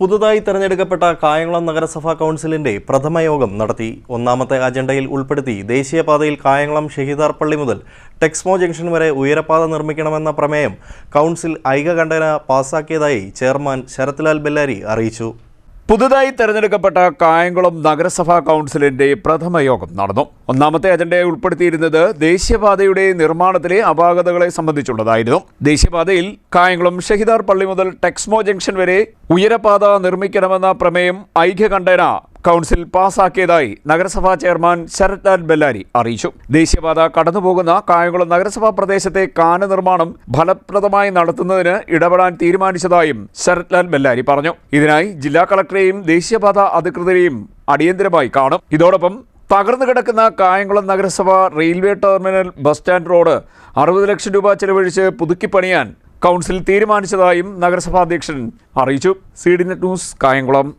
പുതുതായി തെരഞ്ഞെടുക്കപ്പെട്ട കായംകുളം നഗരസഭാ കൗൺസിലിന്റെ പ്രഥമ യോഗം നടത്തി ഒന്നാമത്തെ അജണ്ടയിൽ ഉൾപ്പെടുത്തി ദേശീയപാതയിൽ കായംകുളം ഷഹീദാർ പള്ളി മുതൽ ടെക്സ്മോ ജംഗ്ഷൻ വരെ ഉയരപാത നിർമ്മിക്കണമെന്ന പ്രമേയം കൗൺസിൽ ഐകകണ്ഠന പാസാക്കിയതായി ചെയർമാൻ ശരത്ലാൽ ബെല്ലാരി അറിയിച്ചു. പുതുതായി തെരഞ്ഞെടുക്കപ്പെട്ട കായംകുളം നഗരസഭാ കൗൺസിലിന്റെ പ്രഥമ യോഗം നടന്നു. ഒന്നാമത്തെ അജണ്ടയെ ഉൾപ്പെടുത്തിയിരുന്നത് ദേശീയപാതയുടെ നിർമ്മാണത്തിലെ അപാകതകളെ സംബന്ധിച്ചുള്ളതായിരുന്നു. ദേശീയപാതയിൽ കായംകുളം ഷഹിദാർ പള്ളി മുതൽ ടെക്സ്മോ ജംഗ്ഷൻ വരെ ഉയരപാത നിർമ്മിക്കണമെന്ന പ്രമേയം ഐക്യകണ്ഠേന കൗൺസിൽ പാസാക്കിയതായി നഗരസഭാ ചെയർമാൻ ശരത് ലാൽ ബെല്ലാരി അറിയിച്ചു. ദേശീയപാത കടന്നുപോകുന്ന കായംകുളം നഗരസഭാ പ്രദേശത്തെ കാന നിർമ്മാണം ഫലപ്രദമായി നടത്തുന്നതിന് ഇടപെടാൻ തീരുമാനിച്ചതായും ശരത് ലാൽ ബെല്ലാരി പറഞ്ഞു. ഇതിനായി ജില്ലാ കളക്ടറെയും ദേശീയപാത അധികൃതരെയും അടിയന്തരമായി കാണും. ഇതോടൊപ്പം തകർന്നു കിടക്കുന്ന കായംകുളം നഗരസഭ railway terminal bus stand road അറുപത് ലക്ഷം രൂപ ചെലവഴിച്ച് പുതുക്കിപ്പണിയാൻ കൗൺസിൽ തീരുമാനിച്ചതായും നഗരസഭാ അധ്യക്ഷൻ അറിയിച്ചു. C D net news Kayamkulam.